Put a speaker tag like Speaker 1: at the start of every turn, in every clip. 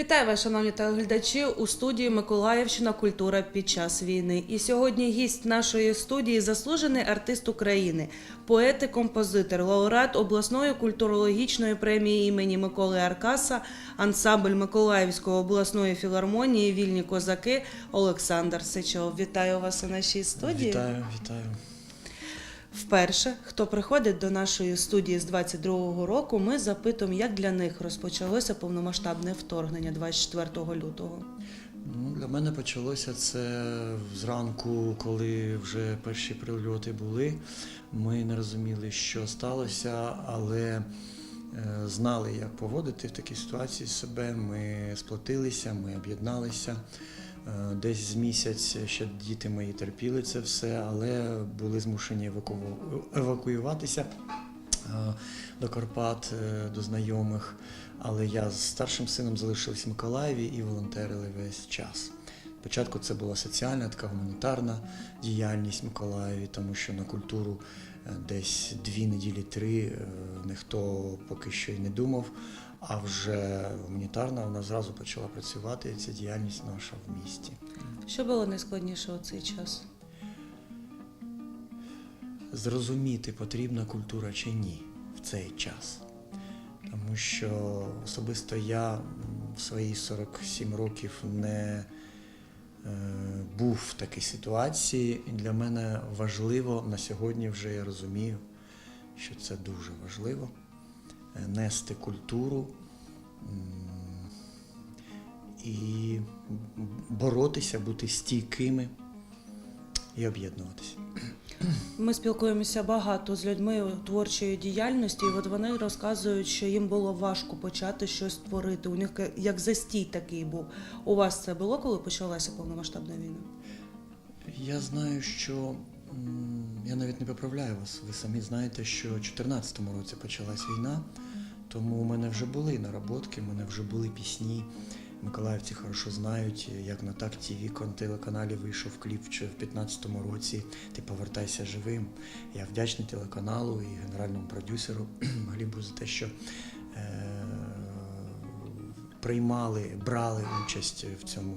Speaker 1: Вітаю вас, шановні телеглядачі, у студії Миколаївщина Культура під час війни. І сьогодні гість нашої студії заслужений артист України, поет і композитор, лауреат обласної культурологічної премії імені Миколи Аркаса, ансамбль Миколаївської обласної філармонії Вільні козаки Олександр Сичов. Вітаю вас у нашій студії.
Speaker 2: Вітаю, вітаю.
Speaker 1: Вперше, хто приходить до нашої студії з 22-го року, ми запитуємо, як для них розпочалося повномасштабне вторгнення 24 лютого.
Speaker 2: Ну, для мене почалося це зранку, коли вже перші прильоти були. Ми не розуміли, що сталося, але е, знали, як поводити в такій ситуації себе. Ми сплотилися, ми об'єдналися. Е, Десь з місяць ще діти мої терпіли це все, але були змушені евакуюватися е, до Карпат, е, до знайомих. Але я з старшим сином залишився в Миколаєві і волонтерили весь час. Спочатку це була соціальна, така гуманітарна діяльність в Миколаєві, тому що на культуру десь дві неділі, три е, ніхто поки що й не думав. А вже гуманітарна вона зразу почала працювати, і ця діяльність наша в місті.
Speaker 1: Що було найскладніше у цей час?
Speaker 2: зрозуміти, потрібна культура чи ні в цей час. Тому що особисто я в свої 47 років не е, був в такій ситуації, і для мене важливо на сьогодні вже я розумію, що це дуже важливо нести культуру і боротися, бути стійкими і об'єднуватися.
Speaker 1: Ми спілкуємося багато з людьми творчої діяльності, і от вони розказують, що їм було важко почати щось творити. У них як застій такий був. У вас це було, коли почалася повномасштабна війна?
Speaker 2: Я знаю, що я навіть не поправляю вас. Ви самі знаєте, що у 2014 році почалась війна, тому у мене вже були наработки, у мене вже були пісні. Миколаївці хорошо знають, як на так ТВ телеканалі вийшов кліп ще в 2015 році. Ти повертайся живим. Я вдячний телеканалу і генеральному продюсеру Глібу за те, що е, приймали, брали участь в цьому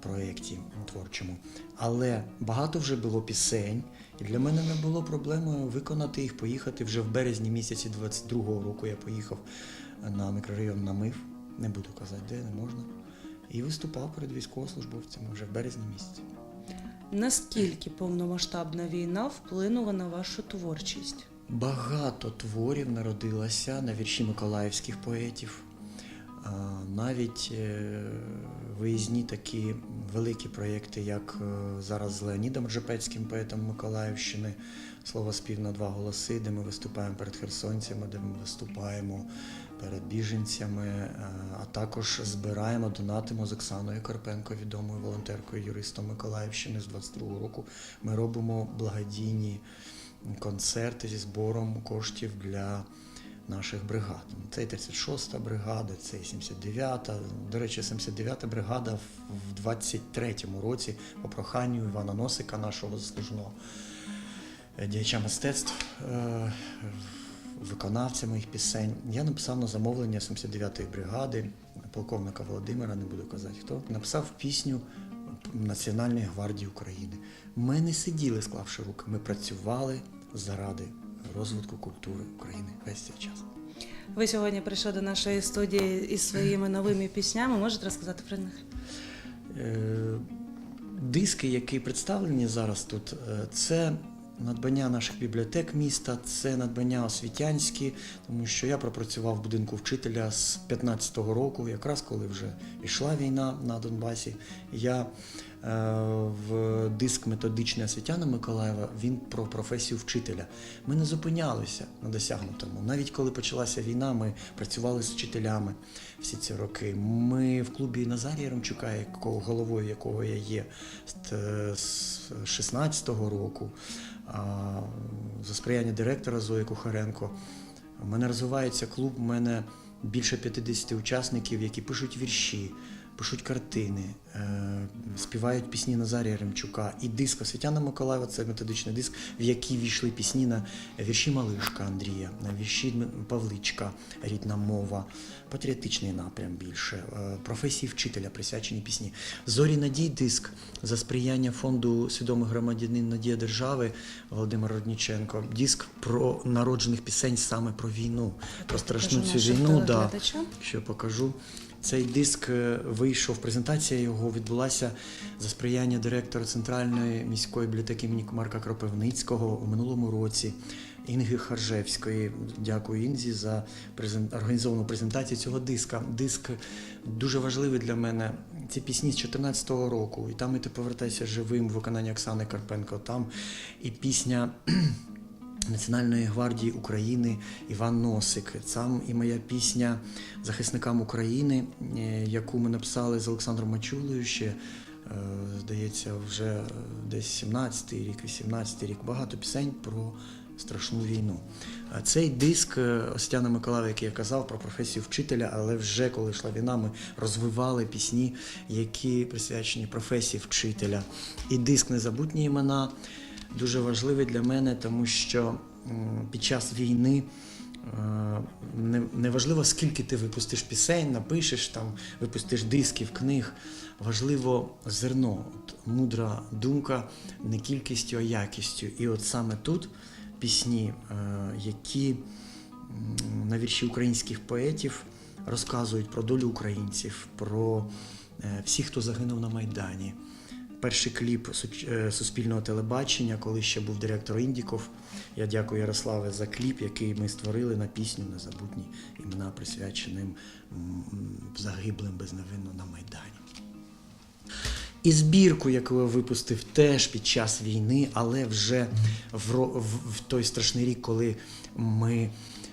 Speaker 2: проєкті творчому. Але багато вже було пісень, і для мене не було проблемою виконати їх, поїхати вже в березні місяці 22-го року. Я поїхав на мікрорайон Намив, не буду казати, де не можна. І виступав перед військовослужбовцями вже в березні місяці.
Speaker 1: Наскільки повномасштабна війна вплинула на вашу творчість?
Speaker 2: Багато творів народилося на вірші миколаївських поетів. Навіть е, виїзні такі великі проєкти, як е, зараз з Леонідом Джепецьким, поетом Миколаївщини, слово спів на два голоси, де ми виступаємо перед херсонцями, де ми виступаємо перед біженцями, е, а також збираємо, донатимо з Оксаною Карпенко, відомою волонтеркою, юристом Миколаївщини з 22-го року. Ми робимо благодійні концерти зі збором коштів для наших бригад. Це і 36-та бригада, це і 79-та. До речі, 79-та бригада в 23-му році по проханню Івана Носика, нашого заслуженого е, діяча мистецтв, е, виконавця моїх пісень. Я написав на замовлення 79-ї бригади, полковника Володимира, не буду казати хто, написав пісню Національної гвардії України. Ми не сиділи, склавши руки, ми працювали заради розвитку культури України весь цей час.
Speaker 1: Ви сьогодні прийшли до нашої студії із своїми новими піснями. Можете розказати про них?
Speaker 2: Е, Диски, які представлені зараз тут, е, це надбання наших бібліотек міста, це надбання освітянські, тому що я пропрацював в будинку вчителя з 15-го року, якраз коли вже йшла війна на Донбасі. Я в диск методичний освітяна Миколаєва, він про професію вчителя. Ми не зупинялися на досягнутому. Навіть коли почалася війна, ми працювали з вчителями всі ці роки. Ми в клубі Назарія Ромчука, якого головою якого я є з е, 16-го року, за сприяння директора Зої Кухаренко. У мене розвивається клуб, у мене більше 50 учасників, які пишуть вірші, пишуть картини, е, співають пісні Назарія Ремчука. І диск Освітяна Миколаєва це методичний диск, в який війшли пісні на вірші Малишка Андрія, на вірші Павличка, рідна мова, патріотичний напрям більше, е, професії вчителя, присвячені пісні. Зорі надій диск за сприяння фонду свідомий громадянин Надія Держави Володимир Родніченко. Диск про народжених пісень саме про війну, про страшну цю війну. Да, що покажу. Цей диск е, вийшов, презентація його відбулася за сприяння директора Центральної міської бібліотеки імені Марка Кропивницького у минулому році. Інги Харжевської. Дякую Інзі за презен- організовану презентацію цього диска. Диск дуже важливий для мене. Ці пісні з 2014 року. І там і ти повертайся живим в виконанні Оксани Карпенко. Там і пісня Національної гвардії України Іван Носик. Там і моя пісня захисникам України, е, яку ми написали з Олександром Мачулою ще. е, Здається, вже десь 17-й рік, 18-й рік. Багато пісень про страшну війну. Цей диск е, Остяна Миколаєва, який я казав про професію вчителя, але вже коли йшла війна, ми розвивали пісні, які присвячені професії вчителя. І диск Незабутні імена дуже важливий для мене, тому що під час війни е, не, не важливо, скільки ти випустиш пісень, напишеш там, випустиш дисків, книг. Важливо зерно, от, мудра думка не кількістю, а якістю. І от саме тут пісні, е, які на вірші українських поетів розказують про долю українців, про е, всіх, хто загинув на Майдані. Перший кліп е, суспільного телебачення, коли ще був директор Індіков. Я дякую Ярославе за кліп, який ми створили на пісню Незабутні імена, присвяченим загиблим безневинно на Майдані. І збірку, яку я випустив теж під час війни, але вже в, в, в той страшний рік, коли ми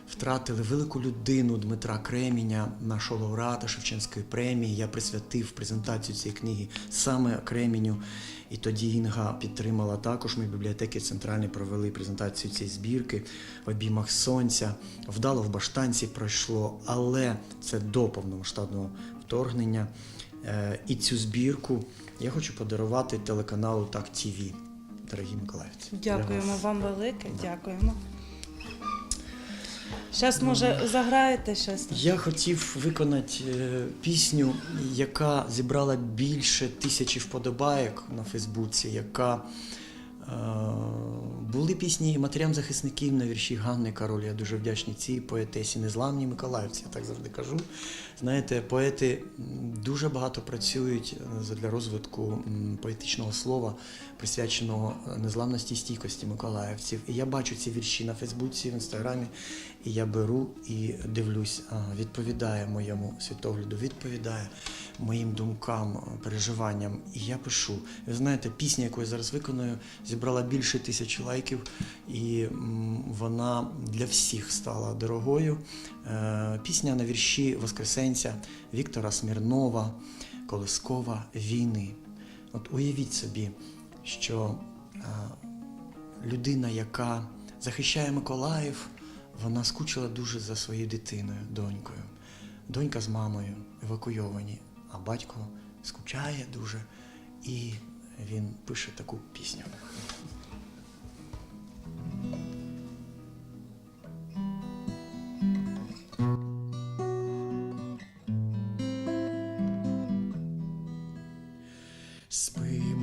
Speaker 2: втратили велику людину Дмитра Креміня, нашого лауреата Шевченської премії. Я присвятив презентацію цієї книги саме Креміню. І тоді Інга підтримала також. Ми в бібліотеки центральної провели презентацію цієї збірки в обіймах сонця. Вдало в баштанці пройшло, але це до повномасштабного вторгнення. Е, І цю збірку я хочу подарувати телеканалу Так ТВ. Дорогі Миколаївці.
Speaker 1: Дякуємо вам велике, дякуємо. Зараз, може, заграєте щось?
Speaker 2: Я хотів виконати е, пісню, яка зібрала більше тисячі вподобайок на Фейсбуці, яка були пісні і матерям захисників на вірші Ганни Кароль. Я дуже вдячний цій поетесі, незламній Миколаївці, я так завжди кажу. Знаєте, поети дуже багато працюють е, для розвитку поетичного слова, присвяченого е, незламності і стійкості миколаївців. І я бачу ці вірші на Фейсбуці, в інстаграмі, і я беру і дивлюсь, відповідає моєму світогляду, відповідає моїм думкам, е, переживанням. І я пишу. Ви знаєте, пісня, яку я зараз виконую, зібрала більше тисячі лайків, і вона для всіх стала дорогою. Е, Пісня на вірші Воскресенця Віктора Смірнова, Колискова війни. От уявіть собі, що е, людина, яка захищає Миколаїв, вона скучила дуже за своєю дитиною, донькою. Донька з мамою евакуйовані, а батько скучає дуже, і він пише таку пісню.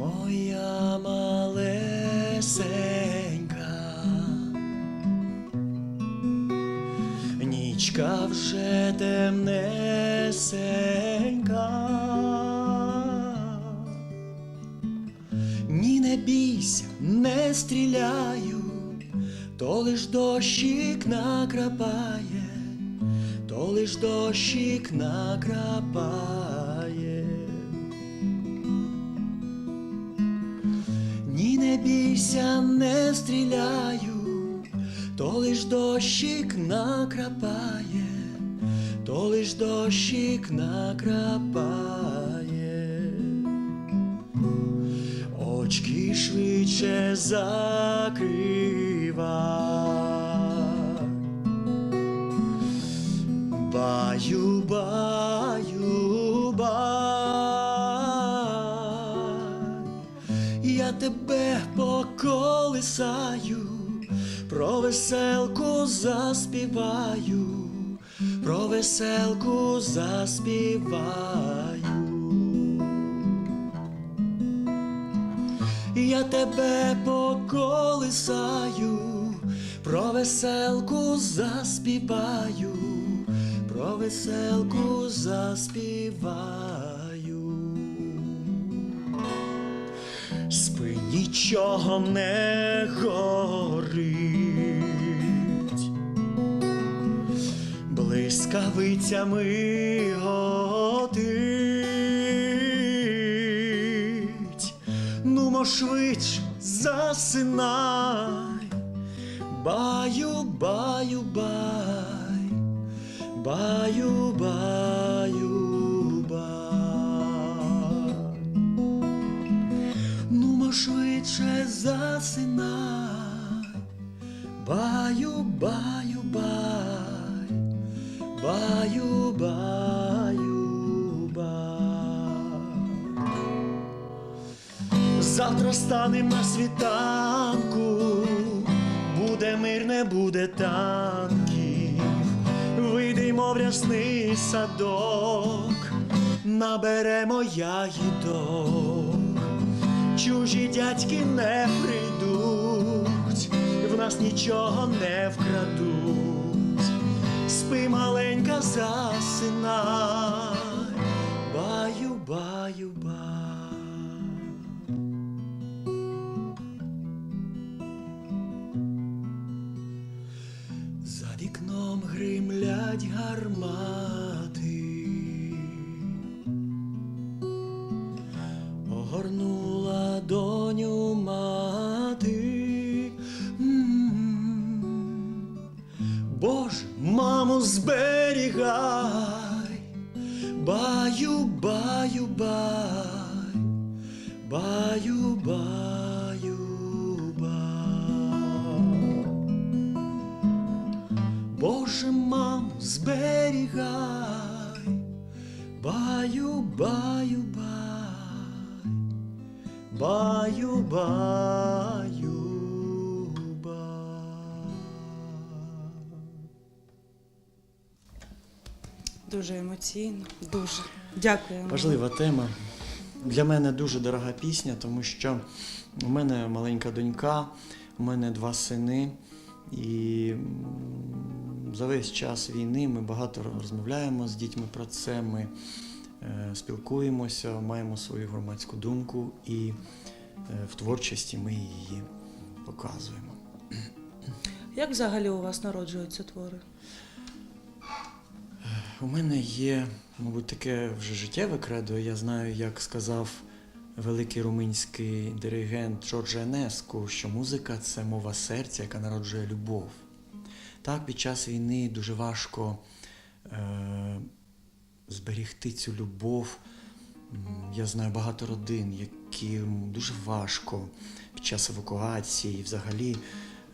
Speaker 2: Моя малесенька, нічка вже темнесенька. Ні, не бійся, не стріляю, то лиш дощик накрапає, то лиш дощик накрапає. Бійся, не стріляю, то лиш дощик накрапає, то лиш дощик накрапає. Очки швидше баю, баю. Поколисаю, про веселку заспіваю, про веселку заспіваю. Я тебе поколисаю, про веселку заспіваю, про веселку заспіваю. Нічого не горить, блискавицями готить. Нумо швидш засинай, баю, баю, бай, баю, баю, швидше засинай, баю, баю, бай, баю, баю, бай. Завтра станем на світанку, буде мир, не буде танків, вийдемо в рясний садок, наберемо ягідок, чужі дядьки не прийдуть, в нас нічого не вкрадуть, спи маленька засинай, баю, баю, бай. За вікном гримлять гармати, баю, баю, бай.
Speaker 1: Дуже емоційно, дуже. Дякуємо.
Speaker 2: Важлива тема. Для мене дуже дорога пісня, тому що у мене маленька донька, у мене два сини, і за весь час війни ми багато розмовляємо з дітьми про це. Ми спілкуємося, маємо свою громадську думку, і е, в творчості ми її показуємо.
Speaker 1: Як взагалі у вас народжуються твори?
Speaker 2: У мене є, мабуть, таке вже життєве кредо. Я знаю, як сказав великий румунський диригент Джорджо Енеску, що музика це мова серця, яка народжує любов. Так, під час війни дуже важко е- зберігти цю любов. Я знаю багато родин, яким дуже важко під час евакуації, взагалі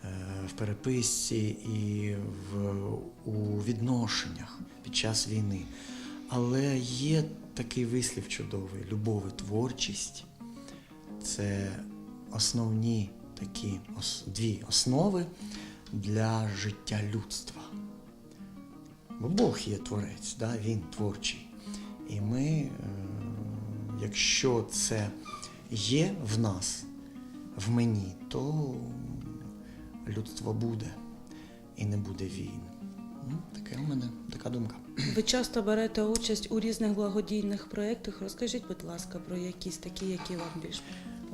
Speaker 2: е, в переписці і в, у відношеннях під час війни. Але є такий вислів чудовий: любов і творчість це основні такі дві основи для життя людства. Бо Бог є творець, да? Він творчий. І ми, е, якщо це є в нас, в мені, то людство буде і не буде війн. Ну, таке у мене така думка.
Speaker 1: Ви часто берете участь у різних благодійних проєктах. Розкажіть, будь ласка, про якісь такі, які вам більш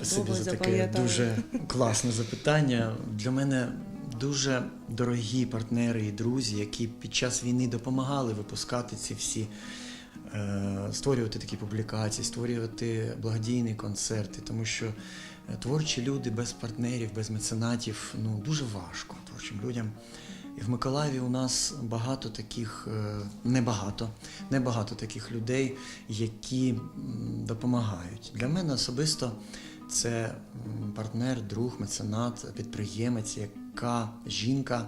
Speaker 2: за таке дуже класне запитання. Для мене дуже дорогі партнери і друзі, які під час війни допомагали випускати ці всі, е, створювати такі публікації, створювати благодійні концерти, тому що е, творчі люди без партнерів, без меценатів ну дуже важко творчим людям. І в Миколаєві у нас багато таких, е, небагато, небагато таких людей, які допомагають. Для мене особисто це партнер, друг, меценат, підприємець, яка жінка,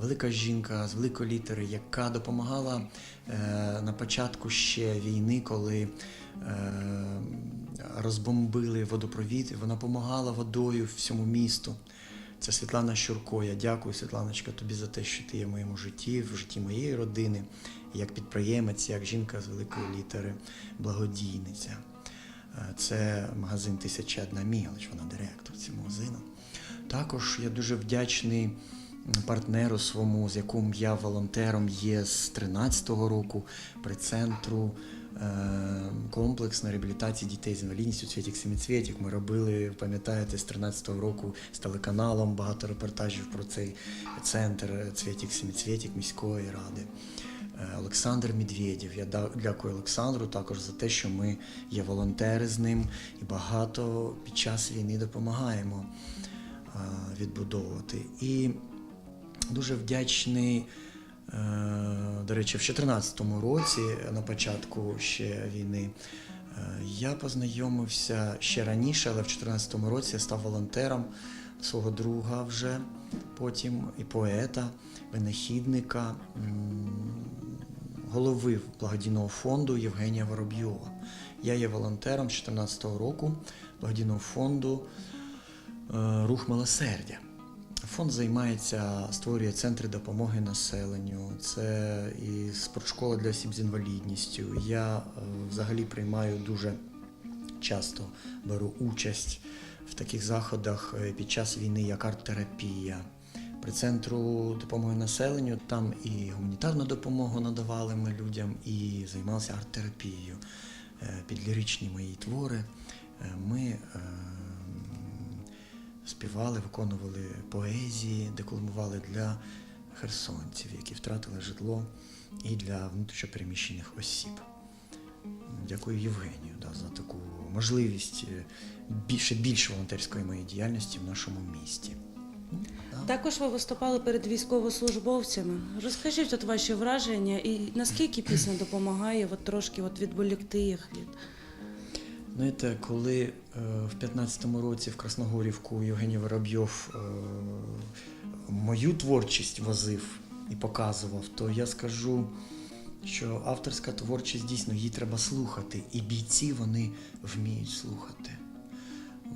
Speaker 2: велика жінка з великої літери, яка допомагала е, на початку ще війни, коли е, розбомбили водопровід, вона допомагала водою всьому місту. Це Світлана Щурко. Я дякую, Світланочка, тобі за те, що ти є в моєму житті, в житті моєї родини, як підприємець, як жінка з великої літери, благодійниця. Е, Це магазин Тисяча одна мілоч, вона директор цього магазину. Також я дуже вдячний партнеру своєму, з яким я волонтером є з 13-го року при центру е, комплексної реабілітації дітей з інвалідністю Цвітік Семіцвітік. Ми робили, пам'ятаєте, з 13-го року з телеканалом багато репортажів про цей центр Цвітік Семіцвітік міської ради. Е, Олександр Медведєв. Я дякую Олександру також за те, що ми є волонтери з ним і багато під час війни допомагаємо відбудовувати. І дуже вдячний. е, До речі, в 2014 році, на початку ще війни, е, я познайомився ще раніше, але в 2014 році я став волонтером свого друга вже потім і поета, винахідника, голови благодійного фонду Євгенія Воробйова. Я є волонтером з 2014 року благодійного фонду е, Рух милосердя. Фонд займається, створює центри допомоги населенню, це і спортшкола для осіб з інвалідністю. Я е, взагалі приймаю дуже часто беру участь в таких заходах е, під час війни, як арт-терапія. При центру допомоги населенню там і гуманітарну допомогу надавали ми людям, і займалися арт-терапією. Е, Під ліричні мої твори е, ми е, співали, виконували поезії, декламували для херсонців, які втратили житло, і для внутрішньопереміщених осіб. Дякую Євгенію да, за таку можливість е, більше більше волонтерської моєї діяльності в нашому місті.
Speaker 1: Також ви виступали перед військовослужбовцями. Розкажіть от ваші враження і наскільки пісня допомагає от трошки от відволікти їх від.
Speaker 2: Знаєте, коли е, в 15-му році в Красногорівку Євгеній Воробйов е, мою творчість возив і показував, то я скажу, що авторська творчість дійсно її треба слухати, і бійці вони вміють слухати.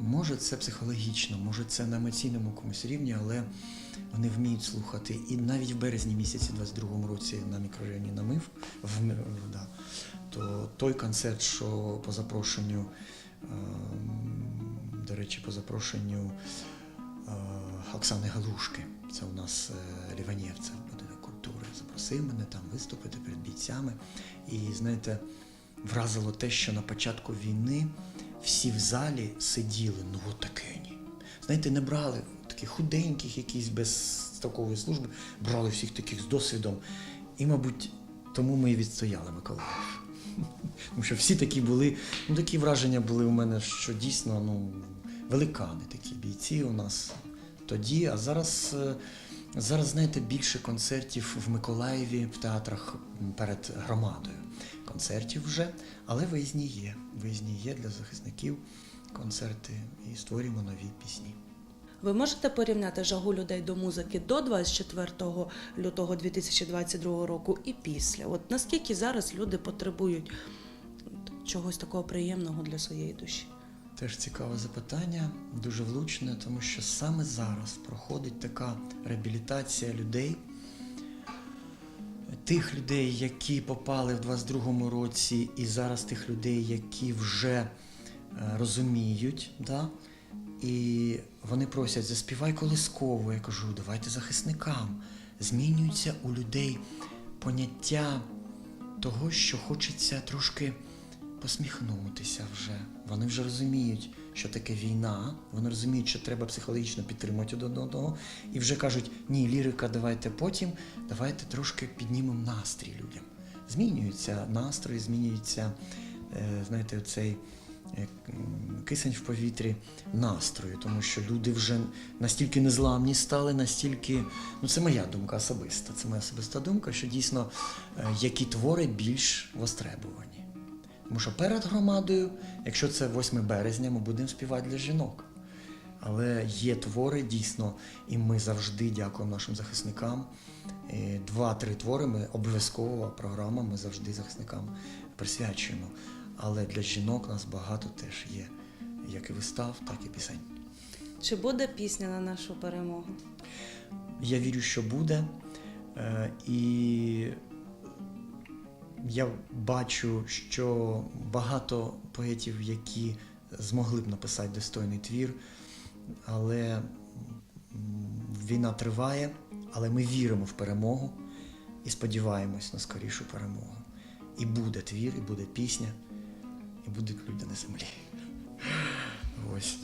Speaker 2: Може, це психологічно, може, це на емоційному комусь рівні, але вони вміють слухати. І навіть в березні місяці 22-му році на мікрорайоні намив, в, да, той концерт, що по запрошенню, ем, до речі, по запрошенню е, Оксани Галушки, це у нас е, Ліванєвця, будинок культури, запросив мене там виступити перед бійцями. І знаєте, вразило те, що на початку війни всі в залі сиділи, ну от. Знаєте, не брали таких худеньких, якісь без строкової служби, брали всіх таких з досвідом. І, мабуть, тому ми і відстояли Миколаїв. Тому що всі такі були, ну такі враження були у мене, що дійсно ну, великани такі бійці у нас тоді. А зараз, е, зараз, знаєте, більше концертів в Миколаєві в театрах перед громадою. Концертів вже, але виїзні є. Виїзні є для захисників концерти і створюємо нові пісні.
Speaker 1: Ви можете порівняти жагу людей до музики до 24 лютого 2022 року і після? От наскільки зараз люди потребують чогось такого приємного для своєї душі?
Speaker 2: Теж цікаве запитання, дуже влучне, тому що саме зараз проходить така реабілітація людей, тих людей, які попали в 22-му році, і зараз тих людей, які вже е, розуміють, да? і вони просять, заспівай колисково. Я кажу, давайте захисникам. Змінюється у людей поняття того, що хочеться трошки посміхнутися вже. Вони вже розуміють, що таке війна, вони розуміють, що треба психологічно підтримувати один одного, і вже кажуть, ні, лірика, давайте потім, давайте трошки піднімемо настрій людям. Змінюється настрій, змінюється, е, знаєте, цей кисень в повітрі настрою, тому що люди вже настільки незламні стали, настільки, ну це моя думка особиста. Це моя особиста думка, що дійсно е, які твори більш востребувані. Тому що перед громадою, якщо це 8 березня, ми будемо співати для жінок. Але є твори дійсно, і ми завжди дякуємо нашим захисникам. Е, Два-три твори ми обов'язково програма, ми завжди захисникам присвячуємо. Але для жінок нас багато теж є, як і вистав, так і пісень.
Speaker 1: Чи буде пісня на нашу перемогу?
Speaker 2: Я вірю, що буде. Е, І я бачу, що багато поетів, які змогли б написати достойний твір, але війна триває, але ми віримо в перемогу і сподіваємось на скорішу перемогу. І буде твір, і буде пісня, і будуть люди на землі. Ось.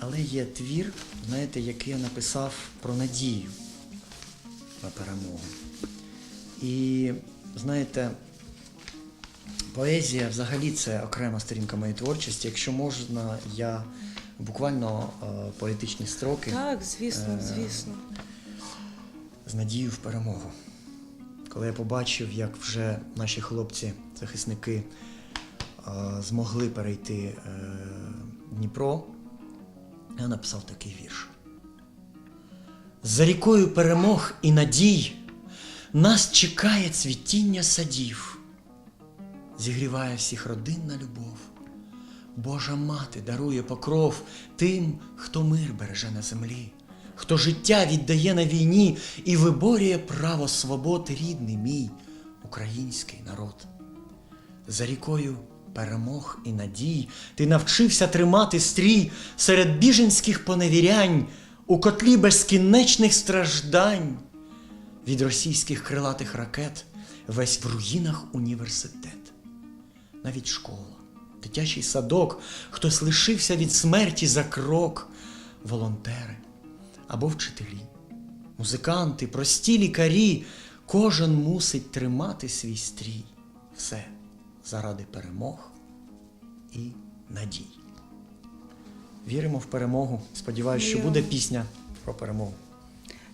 Speaker 2: Але є твір, знаєте, який я написав про надію на перемогу. І знаєте, поезія взагалі це окрема сторінка моєї творчості. Якщо можна, я буквально е, поетичні строки
Speaker 1: Так, звісно,
Speaker 2: Е,
Speaker 1: звісно.
Speaker 2: з надією в перемогу. Коли я побачив, як вже наші хлопці-захисники змогли перейти е, Дніпро, я написав такий вірш. За рікою перемог і надій нас чекає цвітіння садів, зігріває всіх родинна любов. Божа мати дарує покров тим, хто мир береже на землі, хто життя віддає на війні і виборює право свободи рідний мій український народ. За рікою перемог і надій. Ти навчився тримати стрій серед біженських поневірянь у котлі безкінечних страждань. Від російських крилатих ракет весь в руїнах університет, навіть школа, дитячий садок, хтось лишився від смерті за крок, волонтери або вчителі, музиканти, прості лікарі, кожен мусить тримати свій стрій. Все заради перемог і надій. Віримо в перемогу. Сподіваюся, що буде пісня про перемогу.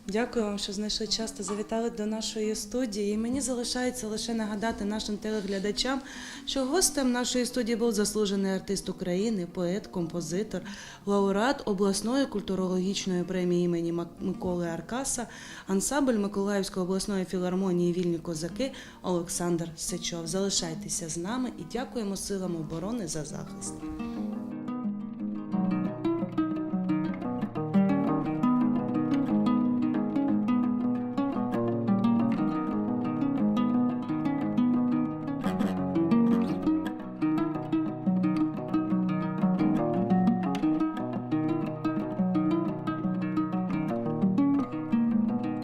Speaker 1: Дякую вам, що знайшли час та завітали до нашої студії. І мені залишається лише нагадати нашим телеглядачам, що гостем нашої студії був заслужений артист України, поет, композитор, лауреат обласної культурологічної премії імені Миколи Аркаса, ансамбль Миколаївської обласної філармонії Вільні козаки Олександр Сечов. Залишайтеся з нами і дякуємо силам оборони за захист.